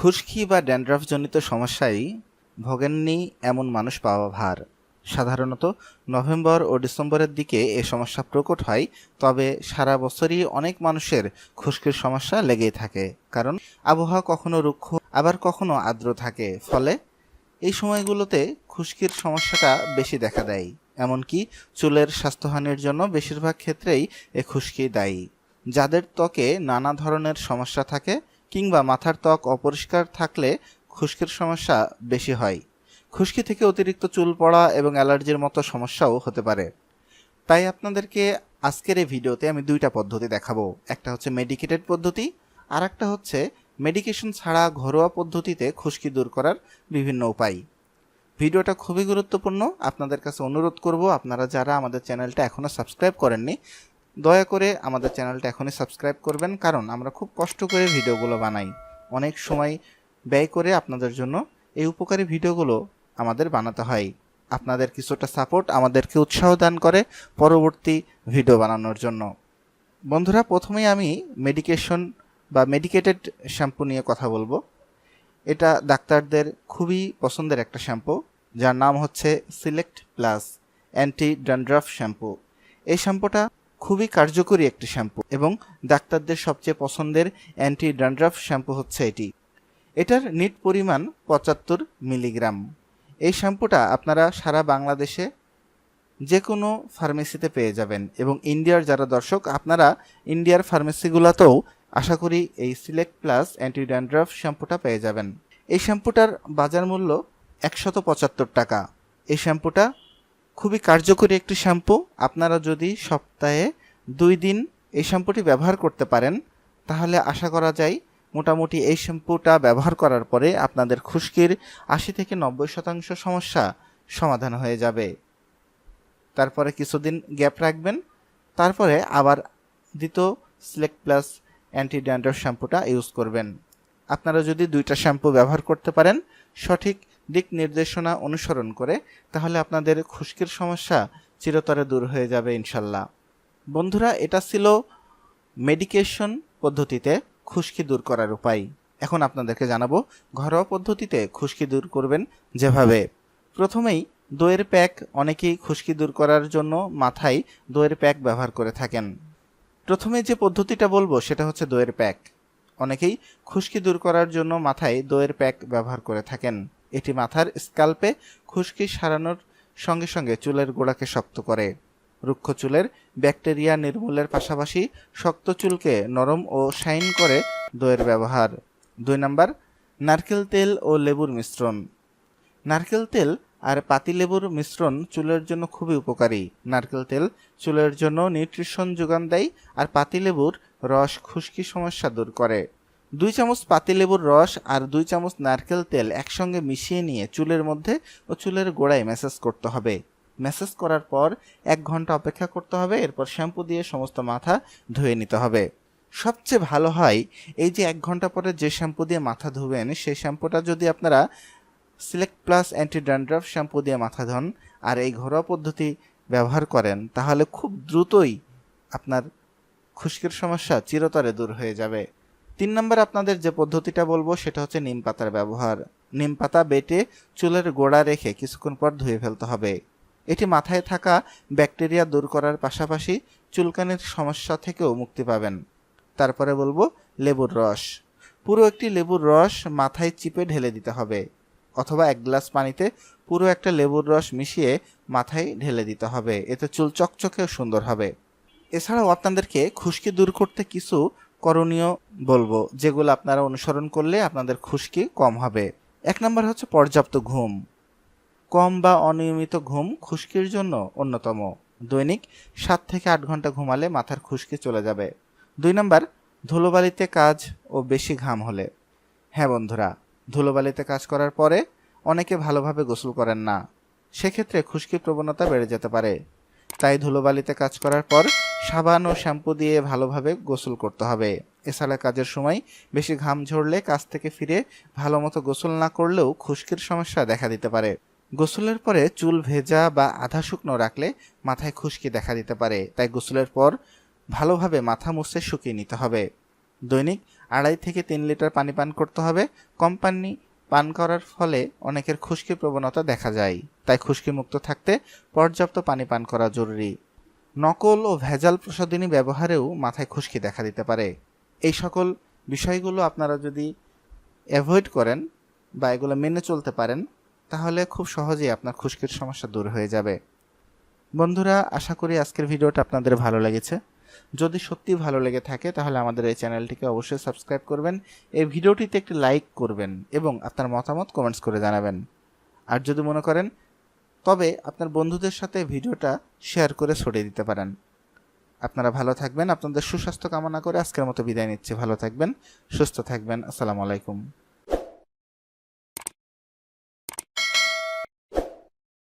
খুশকি বা ড্যান্ড্রাফজনিত সমস্যায় ভোগেননি এমন মানুষ পাওয়া ভার। সাধারণত নভেম্বর ও ডিসেম্বরের দিকে এ সমস্যা প্রকট হয়, তবে সারা বছরই অনেক মানুষের খুশকির সমস্যা লেগেই থাকে, কারণ আবহাওয়া কখনো রুক্ষ, আবার কখনো আর্দ্র থাকে। ফলে এই সময়গুলোতে খুশকির সমস্যাটা বেশি দেখা দেয়, এমনকি চুলের স্বাস্থ্যহানির জন্য বেশিরভাগ ক্ষেত্রেই এ খুশকি দায়ী। যাদের ত্বকে নানা ধরনের সমস্যা থাকে কিংবা মাথার ত্বক অপরিষ্কার থাকলে খুশকির সমস্যা বেশি হয়। খুশকি থেকে অতিরিক্ত চুল পড়া এবং অ্যালার্জির মতো সমস্যাও হতে পারে। তাই আপনাদেরকে আজকের এই ভিডিওতে আমি দুইটা পদ্ধতি দেখাবো। একটা হচ্ছে মেডিকেটেড পদ্ধতি আর একটা হচ্ছে মেডিকেশন ছাড়া ঘরোয়া পদ্ধতিতে খুশকি দূর করার বিভিন্ন উপায়। ভিডিওটা খুবই গুরুত্বপূর্ণ। আপনাদের কাছে অনুরোধ করব, আপনারা যারা আমাদের চ্যানেলটা এখনও সাবস্ক্রাইব করেননি দয়া করে আমাদের চ্যানেলটা এখনই সাবস্ক্রাইব করবেন, কারণ আমরা খুব কষ্ট করে ভিডিওগুলো বানাই। অনেক সময় ব্যয় করে আপনাদের জন্য এই উপকারী ভিডিওগুলো আমাদের বানাতে হয়। আপনাদের কিছুটা সাপোর্ট আমাদেরকে উৎসাহ দান করে পরবর্তী ভিডিও বানানোর জন্য। বন্ধুরা, প্রথমেই আমি মেডিকেশন বা মেডিকেটেড শ্যাম্পু নিয়ে কথা বলব। এটা ডাক্তারদের খুবই পছন্দের একটা শ্যাম্পু যার নাম হচ্ছে select plus anti dandruff shampoo এই শ্যাম্পুটা খুবই কার্যকরী একটি শ্যাম্পু এবং ডাক্তারদের সবচেয়ে পছন্দের অ্যান্টি ড্যান্ড্রাফ শ্যাম্পু হচ্ছে এটি। এটার নিট পরিমাণ পঁচাত্তর মিলিগ্রাম। এই শ্যাম্পুটা আপনারা সারা বাংলাদেশে যে কোনো ফার্মেসিতে পেয়ে যাবেন এবং ইন্ডিয়ার যারা দর্শক, আপনারা ইন্ডিয়ার ফার্মেসিগুলোতেও আশা করি এই সিলেক্ট প্লাস অ্যান্টি ড্যান্ড্রাফ শ্যাম্পুটা পেয়ে যাবেন। এই শ্যাম্পুটার বাজার মূল্য একশত পঁচাত্তর টাকা। এই শ্যাম্পুটা খুবই কার্যকরী একটি শ্যাম্পু। আপনারা যদি সপ্তাহে দুই দিন এই শ্যাম্পুটি ব্যবহার করতে পারেন, তাহলে আশা করা যায় মোটামুটি এই শ্যাম্পুটা ব্যবহার করার পরে আপনাদের খুশকির আশি থেকে নব্বই শতাংশ সমস্যা সমাধান হয়ে যাবে। তারপরে কিছুদিন গ্যাপ রাখবেন। তারপরে আবার দ্বিতীয় সিলেক্ট প্লাস অ্যান্টি ড্যান্ড্রফ শ্যাম্পুটা ইউজ করবেন। আপনারা যদি দুইটা শ্যাম্পু ব্যবহার করতে পারেন, সঠিক দিক নির্দেশনা অনুসরণ করে, তাহলে আপনাদের খুশকির সমস্যা চিরতরে দূর হয়ে যাবে ইনশাল্লাহ। বন্ধুরা, এটা ছিল মেডিকেশন পদ্ধতিতে খুশকি দূর করার উপায়। এখন আপনাদেরকে জানাব, ঘরোয়া পদ্ধতিতে খুশকি দূর করবেন যেভাবে। প্রথমেই দইয়ের প্যাক, অনেকেই খুশকি দূর করার জন্য মাথায় দইয়ের প্যাক ব্যবহার করে থাকেন। প্রথমে যে পদ্ধতিটা বলব, সেটা হচ্ছে দইয়ের প্যাক। অনেকেই খুশকি দূর করার জন্য মাথায় দইয়ের প্যাক ব্যবহার করে থাকেন। এটি মাথার স্কাল্পে খুশকি সারানোর সঙ্গে সঙ্গে চুলের গোড়াকে শক্ত করে। রুক্ষ চুলের ব্যাকটেরিয়া নির্মূলের পাশাপাশি শক্ত চুলকে নরম ও শাইন করে দইয়ের ব্যবহার। দুই নাম্বার, নারকেল তেল ও লেবুর মিশ্রণ। নারকেল তেল আর পাতিলেবুর মিশ্রণ চুলের জন্য খুবই উপকারী। নারকেল তেল চুলের জন্য নিউট্রিশন যোগান দেয় আর পাতিলেবুর রস খুশকি সমস্যা দূর করে। দুই চামচ পাতিলেবুর রস আর দুই চামচ নারকেল তেল একসঙ্গে মিশিয়ে নিয়ে চুলের মধ্যে ও চুলের গোড়ায় ম্যাসেজ করতে হবে। ম্যাসেজ করার পর এক ঘণ্টা অপেক্ষা করতে হবে, এরপর শ্যাম্পু দিয়ে সমস্ত মাথা ধুয়ে নিতে হবে। সবচেয়ে ভালো হয় এই যে এক ঘণ্টা পরে যে শ্যাম্পু দিয়ে মাথা ধুবেন, সেই শ্যাম্পুটা যদি আপনারা select plus anti dandruff shampoo দিয়ে মাথা ধন আর এই ঘরোয়া পদ্ধতি ব্যবহার করেন, তাহলে খুব দ্রুতই আপনার খুশকির সমস্যা চিরতরে দূর হয়ে যাবে। তিন নম্বর আপনাদের যে পদ্ধতিটা বলব, সেটা হচ্ছে নিম পাতার ব্যবহার। নিম পাতা বেটে চুলের গোড়া রেখে কিছুক্ষণ পর ধুয়ে ফেলতে হবে। এটি মাথায় থাকা ব্যাকটেরিয়া দূর করার পাশাপাশি চুলকানির সমস্যা থেকেও মুক্তি পাবেন। তারপরে বলব লেবুর রস। পুরো একটি লেবুর রস মাথায় চিপে ঢেলে দিতে হবে, অথবা এক গ্লাস পানিতে পুরো একটা লেবুর রস মিশিয়ে মাথায় ঢেলে দিতে হবে। এতে চুল চকচকেও সুন্দর হবে। এছাড়াও আপনাদেরকে খুশকি দূর করতে কিছু করণীয় বলব, যেগুলো আপনারা অনুসরণ করলে আপনাদের খুশকি কম হবে। এক নম্বর হচ্ছে পর্যাপ্ত ঘুম। কম বা অনিয়মিত ঘুম খুশকির জন্য অন্যতম। দৈনিক সাত থেকে আট ঘণ্টা ঘুমালে মাথার খুশকি চলে যাবে। দুই নম্বর, ধুলোবালিতে কাজ ও বেশি ঘাম হলে। হ্যাঁ বন্ধুরা, ধুলোবালিতে কাজ করার পরে অনেকে ভালোভাবে গোসল করেন না। সেক্ষেত্রে খুশকির প্রবণতা বেড়ে যেতে পারে। তাই ধুলোবালিতে কাজ করার পর সাবান ও শ্যাম্পু দিয়ে ভালোভাবে গোসল করতে হবে। এছাড়া কাজের সময় বেশি ঘাম ঝরলে কাজ থেকে ফিরে ভালো মতো গোসল না করলেও খুশকির সমস্যা দেখা দিতে পারে। গোসলের পরে চুল ভেজা বা আধা শুকনো রাখলে মাথায় খুশকি দেখা দিতে পারে। তাই গোসলের পর ভালোভাবে মাথা মুছে শুকিয়ে নিতে হবে। দৈনিক আড়াই থেকে তিন লিটার পানি পান করতে হবে। কম পানি করার ফলে অনেকের খুশকির প্রবণতা দেখা যায়। তাই খুশকি মুক্ত থাকতে পর্যাপ্ত পানি পান করা জরুরি। নকল ও ভেজাল প্রসাদিনী ব্যবহারেও মাথায় খুশকি দেখা দিতে পারে। এই সকল বিষয়গুলো আপনারা যদি অ্যাভয়েড করেন বা এগুলো মেনে চলতে পারেন, তাহলে খুব সহজেই আপনার খুশকির সমস্যা দূর হয়ে যাবে। বন্ধুরা, আশা করি আজকের ভিডিওটা আপনাদের ভালো লেগেছে। যদি সত্যি ভালো লেগে থাকে, তাহলে আমাদের এই চ্যানেলটিকে অবশ্যই সাবস্ক্রাইব করবেন, এই ভিডিওটিতে একটি লাইক করবেন এবং আপনার মতামত কমেন্টস করে জানাবেন। আর যদি মনে করেন, তবে আপনার বন্ধুদের সাথে ভিডিওটা শেয়ার করে ছড়িয়ে দিতে পারেন। আপনারা ভালো থাকবেন, আপনাদের সুস্বাস্থ্য কামনা করে আজকের মতো বিদায় নিচ্ছি। ভালো থাকবেন, সুস্থ থাকবেন, আসসালামু আলাইকুম।